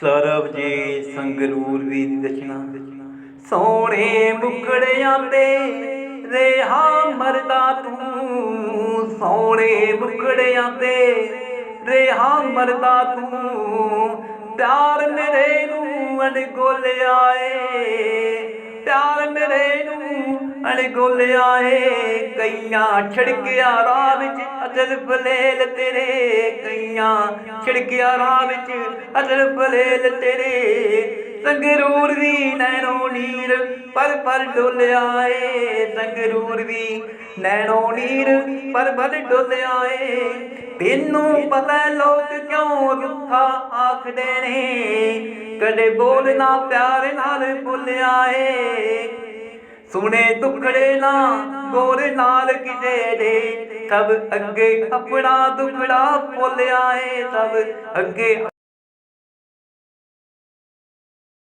ਸਰਬ ਸਰਬਜੀਤ ਸੰਗਰੂਰ ਵੀ ਦੀ ਦਸ਼ਨਾ ਸੋਹਣੇ ਮੁਕੜਿਆਂ ਤੇ ਰੇਹਾ ਮਰਦਾ ਤੂੰ। ਸੋਹਣੇ ਮੁਕੜਿਆਂ ਤੇ ਰੇਹਾ ਮਰਦਾ ਤੂੰ। ਪਿਆਰ ਮੇਰੇ ਨੂੰ ਅਣਗੋਲਿਆ ਏ ਪਿਆਰ ਮੇਰੇ ਨੂੰ ਅਣਗੋਲਿਆ ਏ ਕਈਆਂ ਛਿੜਕਿਆ ਰਾਹ ਵਿੱਚ ਅਜਲ ਫਲੇਲ ਤੇਰੇ ਕਈਆਂ ਛਿੜਕਿਆ ਰਾਹ ਵਿੱਚ ਅਜਲ ਫਲੇਲ ਤੇਰੇ ਸੰਗਰੂਰ ਦੀ ਨੈਣੋ ਨੀਰ ਪਰ ਪਰ ਡੋਲਿਆ ਏ, ਸੰਗਰੂਰ ਦੀ ਨੈਣੋ ਨੀਰ ਪਰ ਪਰ ਡੋਲਿਆ ਏ। ਤੈਨੂੰ ਪਤਾ ਲੋਕ ਕਿਉਂ ਰੁੱਖਾ ਆਖਦੇ ਨੇ, ਕਦੇ ਬੋਲਣਾ ਪਿਆਰ ਨਾਲ ਬੋਲਿਆ ਏ। ਸੁਣੇ ਦੁਖੜੇ ਨਾ, ਗੋਰ ਨਾਲ ਕਿਸੇ ਦੇ। ਸਭ ਅੱਗੇ ਆਪਣਾ ਦੁਖੜਾ ਭੁੱਲਿਆ ਏ ਸਭ ਅੱਗੇ